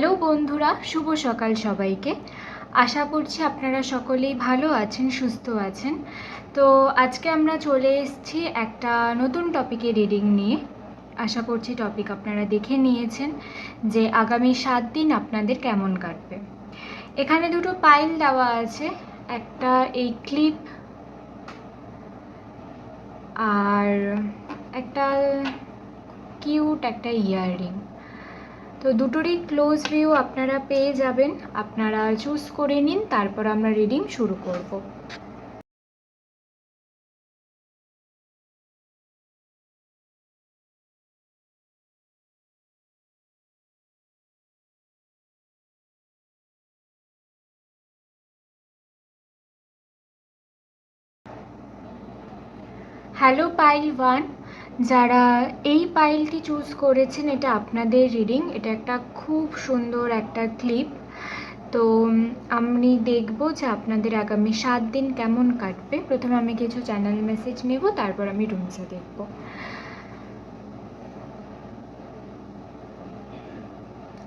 Hello বন্ধুরা, শুভ সকাল সবাইকে। আশা করছি আপনারা সকলেই ভালো আছেন, সুস্থ আছেন। তো আজকে আমরা চলে এসেছি একটা নতুন টপিকে রিডিং নিয়ে। আশা করছি টপিক আপনারা দেখে নিয়েছেন যে আগামী সাত দিন আপনাদের কেমন কাটবে। এখানে দুটো পাইল দেওয়া আছে, একটা এই ক্লিপ আর একটা কিউট একটা ইয়াররিং তো দুটোরই ক্লোজ ভিউ আপনারা পেয়ে যাবেন। আপনারা চুজ করে নিন, তারপর আমরা রিডিং শুরু করব। হ্যালো পাইল ওয়ান যারা এই পাইলটি চুজ করেছেন, এটা আপনাদের রিডিং এটা একটা খুব সুন্দর একটা ক্লিপ তো আমি দেখব যে আপনাদের আগামী সাত দিন কেমন কাটবে। প্রথমে আমি কিছু চ্যানেল মেসেজ নেব, তারপর আমি রুমসে দেখব।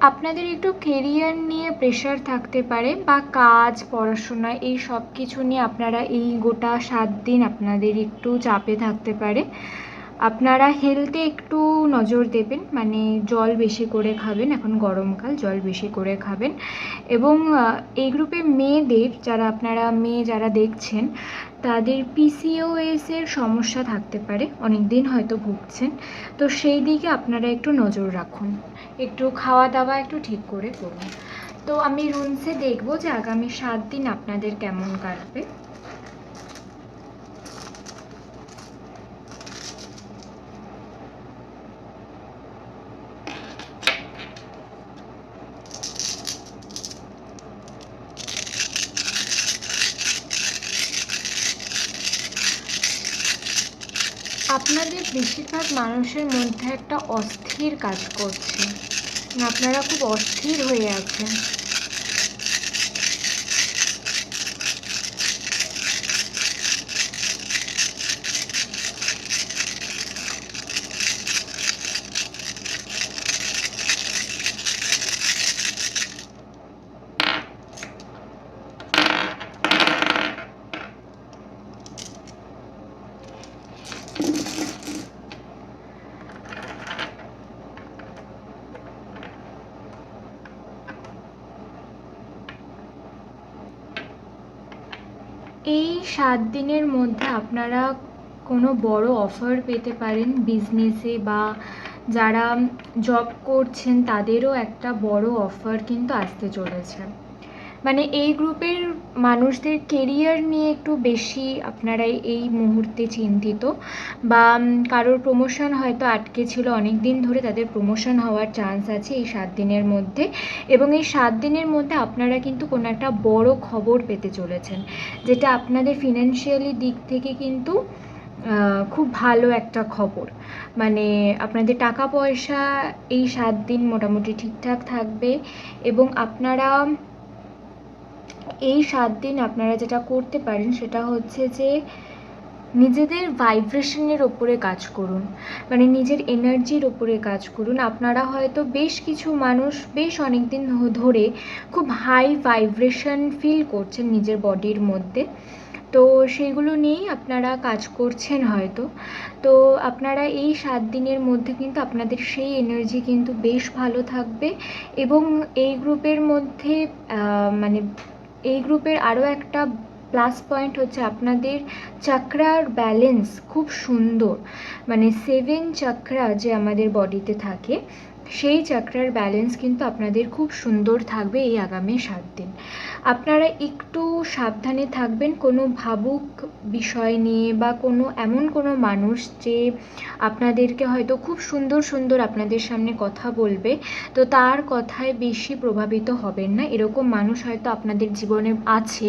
আপনাদের একটু কেরিয়ার নিয়ে প্রেশার থাকতে পারে বা কাজ, পড়াশোনা, এই সব কিছু নিয়ে আপনারা এই গোটা সাত দিন আপনাদের একটু চাপে থাকতে পারে। আপনারা হেলথে একটু নজর দেবেন মানে জল বেশি করে খাবেন, এখন গরমকাল জল বেশি করে খাবেন। এবং এই গ্রুপে মেয়েদের যারা আপনারা, মেয়ে যারা দেখছেন, তাদের পিসিওএস এর সমস্যা থাকতে পারে অনেক দিন হয়তো ভুগছেন। তো সেই দিকে আপনারা একটু নজর রাখুন। একটু খাওয়া দাওয়া একটু ঠিক করে করুন। তো আমি রুমসে দেখব যে আগামী সাত দিন আপনাদের কেমন কাটবে। আপনাদের বেশিরভাগ মানুষের মধ্যে একটা অস্থির কাজ করছে। আপনারা খুব অস্থির হয়ে আছেন এই সাত দিনের মধ্যে আপনারা কোনো বড় অফার পেতে পারেন বিজনেসে বা যারা জব করছেন তাদেরও একটা বড় অফার কিন্তু আসতে চলেছে। মানে এই গ্রুপের মানুষদের কেরিয়ার নিয়ে একটু বেশি আপনারা এই মুহূর্তে চিন্তিত বা কারোর প্রমোশন হয়তো আটকে ছিল অনেক দিন ধরে তাদের প্রমোশন হওয়ার চান্স আছে এই সাত দিনের মধ্যে এবং এই সাত দিনের মধ্যে আপনারা কিন্তু কোনো একটা বড় খবর পেতে চলেছেন, যেটা আপনাদের ফিনান্সিয়ালি দিক থেকে কিন্তু খুব ভালো একটা খবর। মানে আপনাদের টাকা পয়সা এই সাত দিন মোটামুটি ঠিকঠাক থাকবে এবং আপনারা এই সাত দিন আপনারা যেটা করতে পারেন সেটা হচ্ছে যে নিজেদের ভাইব্রেশনের ওপরে কাজ করুন। মানে নিজের এনার্জির ওপরে কাজ করুন। আপনারা হয়তো বেশ কিছু মানুষ বেশ অনেক দিন ধরে খুব হাই ভাইব্রেশন ফিল করছেন নিজের বডির মধ্যে। তো সেগুলো নিয়েই আপনারা কাজ করছেন হয়তো। তো আপনারা এই সাত দিনের মধ্যে কিন্তু আপনাদের সেই এনার্জি কিন্তু বেশ ভালো থাকবে এবং এই গ্রুপের মধ্যে মানে এই গ্রুপের আরও একটা প্লাস পয়েন্ট হচ্ছে আপনাদের চাকরার ব্যালেন্স খুব সুন্দর। মানে সেভেন চাকরা যে আমাদের বডিতে থাকে সেই চাকরার ব্যালেন্স কিন্তু আপনাদের খুব সুন্দর থাকবে এই আগামী সাত দিন। আপনারা একটু সাবধানে থাকবেন, কোনো ভাবুক বিষয় নিয়ে বা কোনো এমন কোনো মানুষ যে আপনাদেরকে হয়তো খুব সুন্দর সুন্দর আপনাদের সামনে কথা বলবে, তো তার কথায় বেশি প্রভাবিত হবেন না। এরকম মানুষ হয়তো আপনাদের জীবনে আছে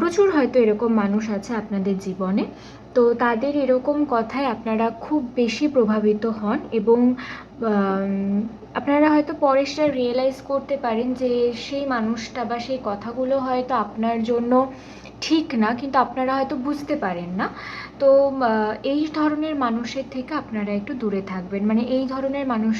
প্রচুর হয়তো এরকম মানুষ আছে আপনাদের জীবনে। তো তাদের এরকম কথায় আপনারা খুব বেশি প্রভাবিত হন এবং আপনারা হয়তো পরে সেটা রিয়েলাইজ করতে পারেন যে সেই মানুষটা বা সেই কথাগুলো হয়তো আপনার জন্য ঠিক না, কিন্তু আপনারা হয়তো বুঝতে পারেন না। তো এই ধরনের মানুষের থেকে আপনারা একটু দূরে থাকবেন। মানে এই ধরনের মানুষ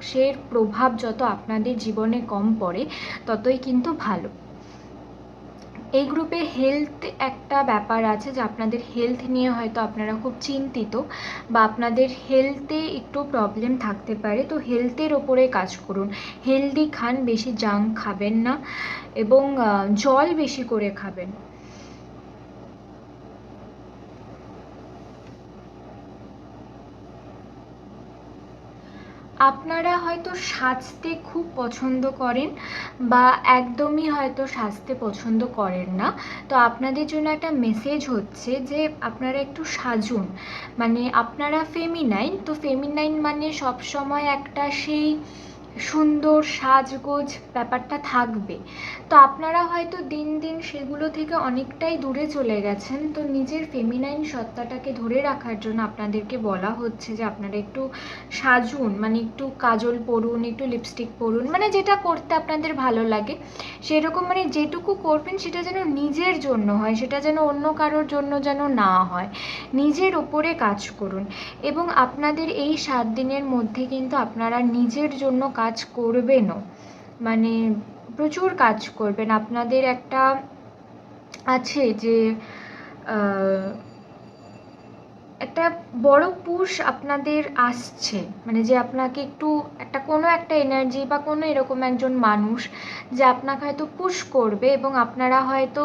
সের প্রভাব যত আপনাদের জীবনে কম পড়ে, ততই কিন্তু ভালো। এই গ্রুপে হেলথ একটা ব্যাপার আছে যে আপনাদের হেলথ নিয়ে হয়তো আপনারা খুব চিন্তিত বা আপনাদের হেলথে একটু প্রবলেম থাকতে পারে। তো হেলথের ওপরে কাজ করুন। হেলদি খান বেশি জাঙ্ক খাবেন না এবং জল বেশি করে খাবেন। আপনারা হয়তো সাজতে খুব পছন্দ করেন বা একদমই হয়তো সাজতে পছন্দ করেন না। তো আপনাদের জন্য একটা মেসেজ হচ্ছে যে, আপনারা একটু সাজুন। মানে আপনারা ফেমিনাইন তো ফেমিনাইন মানে সবসময় একটা সেই সুন্দর সাজগোজ ব্যাপারটা থাকবে। তো আপনারা হয়তো দিন দিন সেগুলো থেকে অনেকটাই দূরে চলে গেছেন। তো নিজের ফেমিনাইন সত্তাটাকে ধরে রাখার জন্য আপনাদেরকে বলা হচ্ছে যে আপনারা একটু সাজুন মানে একটু কাজল পরুন, একটু লিপস্টিক পরুন মানে যেটা করতে আপনাদের ভালো লাগে। সেরকম মানে যেটুকু করবেন সেটা যেন নিজের জন্য হয়, সেটা যেন অন্য কারোর জন্য যেন না হয়। নিজের ওপরে কাজ করুন। এবং আপনাদের এই সাত দিনের মধ্যে কিন্তু আপনারা নিজের জন্য কাজ করবেনও। মানে প্রচুর কাজ করবেন। আপনাদের একটা আছে যে একটা বড় পুশ আপনাদের আসছে। মানে যে আপনাকে একটু একটা কোনো একটা এনার্জি বা কোনো এরকম একজন মানুষ যে আপনাকে হয়তো পুশ করবে এবং আপনারা হয়তো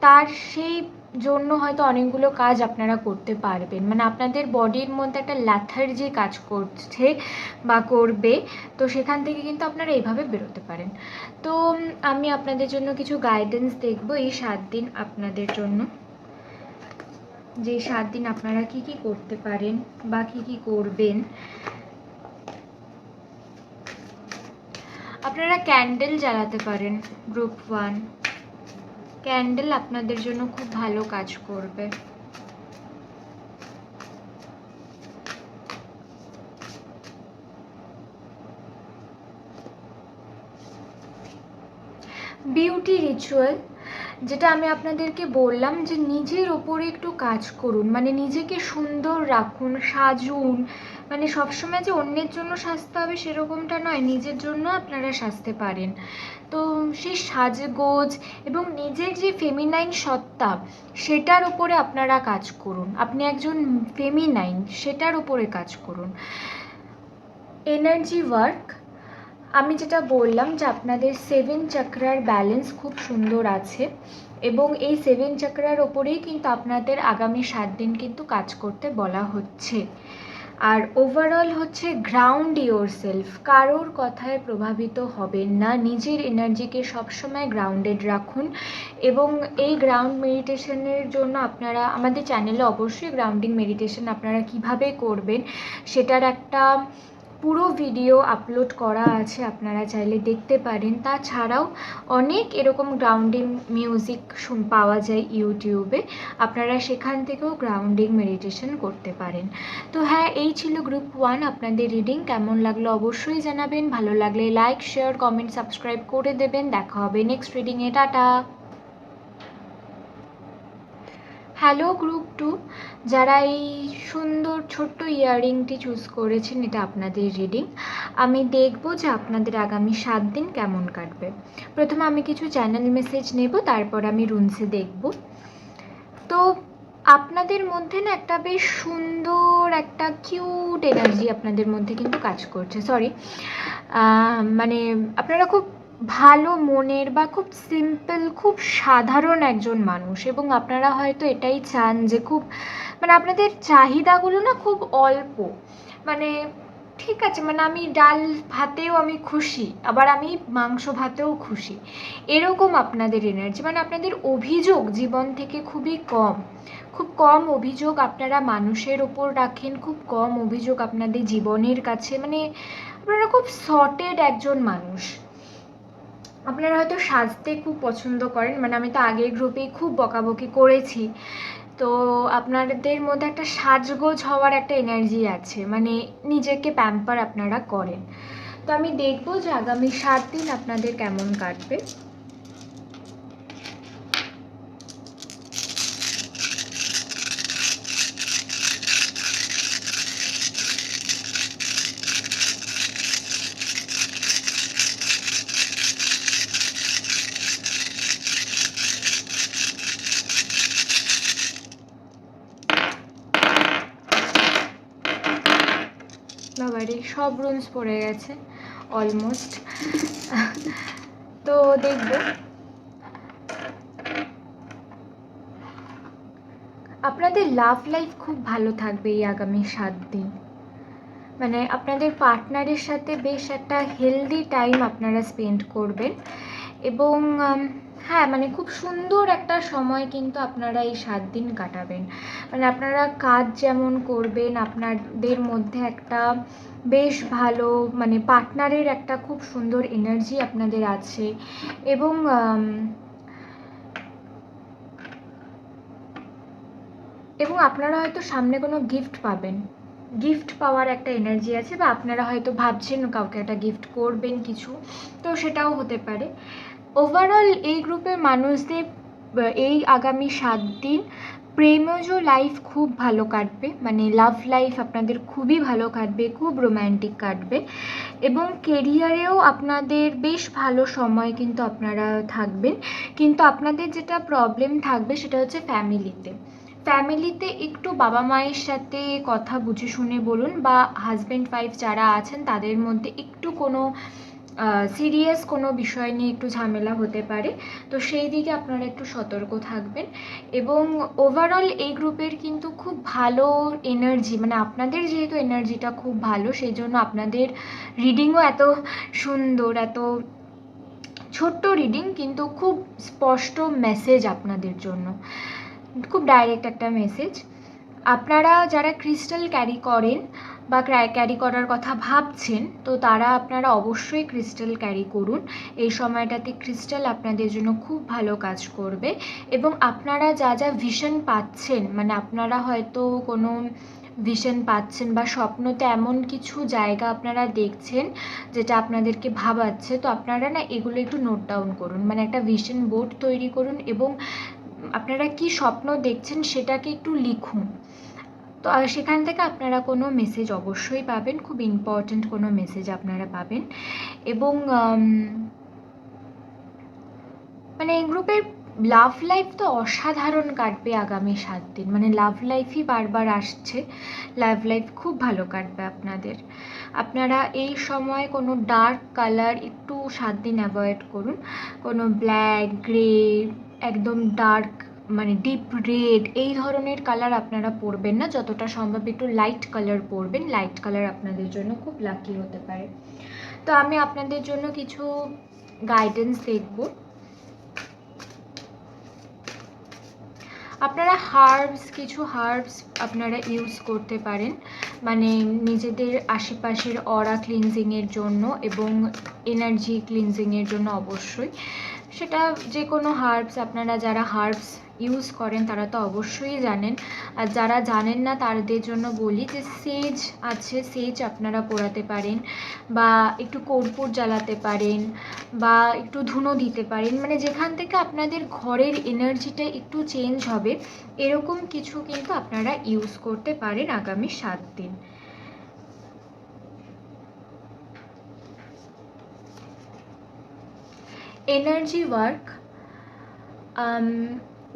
তার সেই জন্য হয়তো অনেকগুলো কাজ আপনারা করতে পারবেন। মানে আপনাদের বডির মধ্যে একটা ল্যাথার্জি কাজ করছে বা করবে, তো সেখান থেকে কিন্তু আপনারা এইভাবে বেরোতে পারেন। তো আমি আপনাদের জন্য কিছু গাইডেন্স দেখব এই সাত দিন আপনাদের জন্য। যে সাত দিন আপনারা কি কি করতে পারেন বা কি কি করবেন। আপনারা ক্যান্ডেল জ্বালাতে পারেন গ্রুপ ওয়ান ক্যান্ডেল আপনাদের জন্য খুব ভালো কাজ করবে। বিউটি রিচুয়াল যেটা আমি আপনাদেরকে বললাম যে নিজের ওপরে একটু কাজ করুন। মানে নিজেকে সুন্দর রাখুন, সাজুন। মানে সবসময় যে অন্যের জন্য সাজতে হবে সেরকমটা নয়, নিজের জন্য আপনারা সাজতে পারেন। তো সেই সাজগোজ এবং নিজের যে ফেমিনাইন সত্তা, সেটার উপরে আপনারা কাজ করুন। আপনি একজন ফেমিনাইন সেটার উপরে কাজ করুন। এনার্জি ওয়ার্ক আমি যেটা বললাম যে আপনাদের সেভেন চক্রার ব্যালেন্স খুব সুন্দর আছে এবং এই সেভেন চক্রার ওপরেই কিন্তু আপনাদের আগামী সাত দিন কিন্তু কাজ করতে বলা হচ্ছে। আর ওভারঅল হচ্ছে গ্রাউন্ড ইয়োর সেলফ কারোর কথায় প্রভাবিত হবেন না, নিজের এনার্জিকে সবসময় গ্রাউন্ডেড রাখুন এবং এই গ্রাউন্ড মেডিটেশনের জন্য আপনারা, আমাদের চ্যানেলে অবশ্যই গ্রাউন্ডিং মেডিটেশন আপনারা কীভাবে করবেন সেটার একটা পুরো ভিডিও আপলোড করা আছে, আপনারা চাইলে দেখতে পারেন। তাছাড়াও অনেক এরকম গ্রাউন্ডিং মিউজিক পাওয়া যায় ইউটিউবে আপনারা সেখান থেকেও গ্রাউন্ডিং মেডিটেশন করতে পারেন। তো হ্যাঁ এই ছিল গ্রুপ ওয়ান আপনাদের রিডিং কেমন লাগল অবশ্যই জানাবেন। ভালো লাগলে লাইক শেয়ার কমেন্ট সাবস্ক্রাইব করে দেবেন। দেখা হবে নেক্সট রিডিংয়ে টাটা! হ্যালো গ্রুপ টু যারা এই সুন্দর ছোট্ট ইয়াররিংটি চুজ করেছেন, এটা আপনাদের রিডিং আমি দেখব যে আপনাদের আগামী সাত দিন কেমন কাটবে। প্রথমে আমি কিছু চ্যানেল মেসেজ নেব, তারপর আমি রুনসে দেখব। তো আপনাদের মধ্যে না একটা বেশ সুন্দর, একটা কিউট এনার্জি আপনাদের মধ্যে কিন্তু কাজ করছে। সরি মানে আপনারা খুব ভালো মনের বা খুব সিম্পল খুব সাধারণ একজন মানুষ এবং আপনারা হয়তো এটাই চান যে খুব মানে আপনাদের চাহিদাগুলো না খুব অল্প। মানে ঠিক আছে মানে আমি ডাল ভাতেও আমি খুশি, আবার আমি মাংস ভাতেও খুশি। এরকম আপনাদের এনার্জি মানে আপনাদের অভিযোগ জীবন থেকে খুবই কম। খুব কম অভিযোগ আপনারা মানুষের ওপর রাখেন, খুব কম অভিযোগ আপনাদের জীবনের কাছে মানে আপনারা খুব সর্টেড একজন মানুষ। আপনারা হয়তো সাজতে খুব পছন্দ করেন মানে আমি তো আগের গ্রুপেই খুব বকাবকি করেছি। তো আপনাদের মধ্যে একটা সাজগোজ হওয়ার একটা এনার্জি আছে মানে নিজেকে প্যাম্পার আপনারা করেন। তো আমি দেখব যে আগামী সাত দিন আপনাদের কেমন কাটবে। একেবারে সব রুমস পড়ে গেছে অলমোস্ট তো দেখব। আপনাদের লাভ লাইফ খুব ভালো থাকবে এই আগামী সাত দিন। মানে আপনাদের পার্টনারের সাথে বেশ একটা হেলদি টাইম আপনারা স্পেন্ড করবেন। এবং হ্যাঁ মানে খুব সুন্দর একটা সময় কিন্তু আপনারা এই সাত দিন কাটাবেন। মানে আপনারা কাজ যেমন করবেন, আপনাদের মধ্যে একটা বেশ ভালো মানে পার্টনারের একটা খুব সুন্দর এনার্জি আপনাদের আছে। এবং এবং আপনারা হয়তো সামনে কোনো গিফট পাবেন। গিফট পাওয়ার একটা এনার্জি আছে বা আপনারা হয়তো ভাবছেন কাউকে একটা গিফট করবেন কিছু, তো সেটাও হতে পারে। ওভারঅল এই গ্রুপের মানুষদের এই আগামী সাত দিন প্রেমজ লাইফ খুব ভালো কাটবে। মানে লাভ লাইফ আপনাদের খুবই ভালো কাটবে, খুব রোম্যান্টিক কাটবে। এবং কেরিয়ারেও আপনাদের বেশ ভালো সময় কিন্তু আপনারা থাকবেন। কিন্তু আপনাদের যেটা প্রবলেম থাকবে সেটা হচ্ছে ফ্যামিলিতে ফ্যামিলিতে একটু বাবা মায়ের সাথে কথা বুঝে শুনে বলুন বা হাজব্যান্ড ওয়াইফ যারা আছেন তাদের মধ্যে একটু কোনো সিরিয়াস কোনো বিষয় নিয়ে একটু ঝামেলা হতে পারে। তো সেই দিকে আপনারা একটু সতর্ক থাকবেন। এবং ওভারঅল এই গ্রুপের কিন্তু খুব ভালো এনার্জি মানে আপনাদের যেহেতু এনার্জিটা খুব ভালো সেই জন্য আপনাদের রিডিংও এত সুন্দর, এত ছোট্ট রিডিং কিন্তু খুব স্পষ্ট মেসেজ আপনাদের জন্য। খুব ডাইরেক্ট একটা মেসেজ আপনারা যারা ক্রিস্টাল ক্যারি করেন বা ক্যারি করার কথা ভাবছেন, তো তারা আপনারা অবশ্যই ক্রিস্টাল ক্যারি করুন। এই সময়টাতে ক্রিস্টাল আপনাদের জন্য খুব ভালো কাজ করবে এবং আপনারা যা যা ভিশন পাচ্ছেন মানে আপনারা হয়তো কোনো ভিশন পাচ্ছেন বা স্বপ্নতে এমন কিছু জায়গা আপনারা দেখছেন যেটা আপনাদেরকে ভাবাচ্ছে, তো আপনারা না এগুলো একটু নোট ডাউন করুন। মানে একটা ভিশন বোর্ড তৈরি করুন এবং আপনারা কি স্বপ্ন দেখছেন সেটাকে একটু লিখুন। তো সেখান থেকে আপনারা কোনো মেসেজ অবশ্যই পাবেন, খুব ইম্পর্ট্যান্ট কোনো মেসেজ আপনারা পাবেন। এবং মানে এই গ্রুপের লাভ লাইফ তো অসাধারণ কাটবে আগামী সাত দিন। মানে লাভ লাইফই বারবার আসছে লাভ লাইফ খুব ভালো কাটবে আপনাদের। আপনারা এই সময় কোনো ডার্ক কালার একটু সাত দিন অ্যাভয়েড করুন। কোনো ব্ল্যাক গ্রে একদম ডার্ক মানে ডিপ রেড এই ধরনের কালার আপনারা পরবেন না। যতটা সম্ভব একটু লাইট কালার পরবেন। লাইট কালার আপনাদের জন্য খুব লাকি হতে পারে। তো আমি আপনাদের জন্য কিছু গাইডেন্স দেখব। আপনারা হার্বস কিছু হার্বস আপনারা ইউজ করতে পারেন। মানে নিজেদের আশেপাশের অরা ক্লিনজিংয়ের জন্য এবং এনার্জি ক্লিনজিংয়ের জন্য অবশ্যই। সেটা যে কোনো হার্বস আপনারা যারা হার্বস ইউজ করেন, তারা তো অবশ্যই জানেন। আর যারা জানেন না, তাদের জন্য বলি যে সেজ আছে সেজ আপনারা পোড়াতে পারেন বা একটু কর্পূর জ্বালাতে পারেন বা একটু ধুনো দিতে পারেন। মানে যেখান থেকে আপনাদের ঘরের এনার্জিটা একটু চেঞ্জ হবে, এরকম কিছু কিন্তু আপনারা ইউজ করতে পারেন আগামী সাত দিন। এনার্জি ওয়ার্ক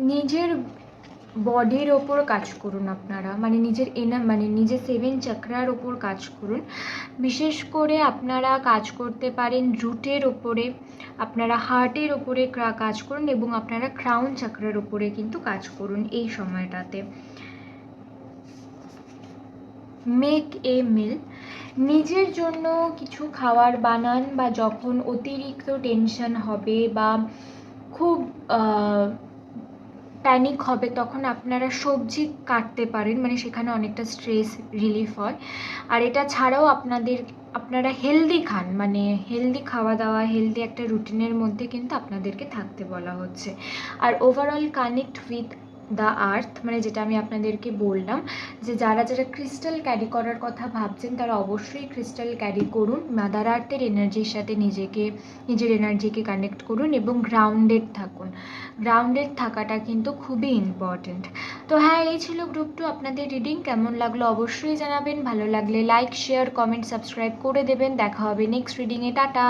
নিজের বডির ওপর কাজ করুন আপনারা। মানে নিজের এনা মানে নিজের সেভেন চাকরার ওপর কাজ করুন। বিশেষ করে আপনারা কাজ করতে পারেন রুটের ওপরে। আপনারা হার্টের ওপরে কাজ করুন এবং আপনারা ক্রাউন চাকরার ওপরে কিন্তু কাজ করুন এই সময়টাতে। মেক এ মিল নিজের জন্য কিছু খাবার বানান বা যখন অতিরিক্ত টেনশন হবে বা খুব প্যানিক হবে তখন আপনারা সবজি কাটতে পারেন। মানে সেখানে অনেকটা স্ট্রেস রিলিফ হয়। আর এটা ছাড়াও আপনাদের, আপনারা হেলদি খান। মানে হেলদি খাওয়া দাওয়া হেলদি একটা রুটিনের মধ্যে কিন্তু আপনাদেরকে থাকতে বলা হচ্ছে। আর overall connect with the earth মানে যেটা আমি আপনাদেরকে বললাম, যে যারা যারা ক্রিস্টাল ক্যারি করার কথা ভাবছেন, তারা অবশ্যই ক্রিস্টাল ক্যারি করুন মাদার আর্থের এনার্জির সাথে নিজেকে, নিজের এনার্জিকে কানেক্ট করুন এবং গ্রাউন্ডেড থাকুন। গ্রাউন্ডেড থাকাটা কিন্তু খুবই ইম্পর্ট্যান্ট তো হ্যাঁ এই ছিল গ্রুপ টু আপনাদের রিডিং কেমন লাগল অবশ্যই জানাবেন। ভালো লাগলে লাইক শেয়ার কমেন্ট সাবস্ক্রাইব করে দেবেন। দেখা হবে নেক্সট রিডিংয়ে টাটা!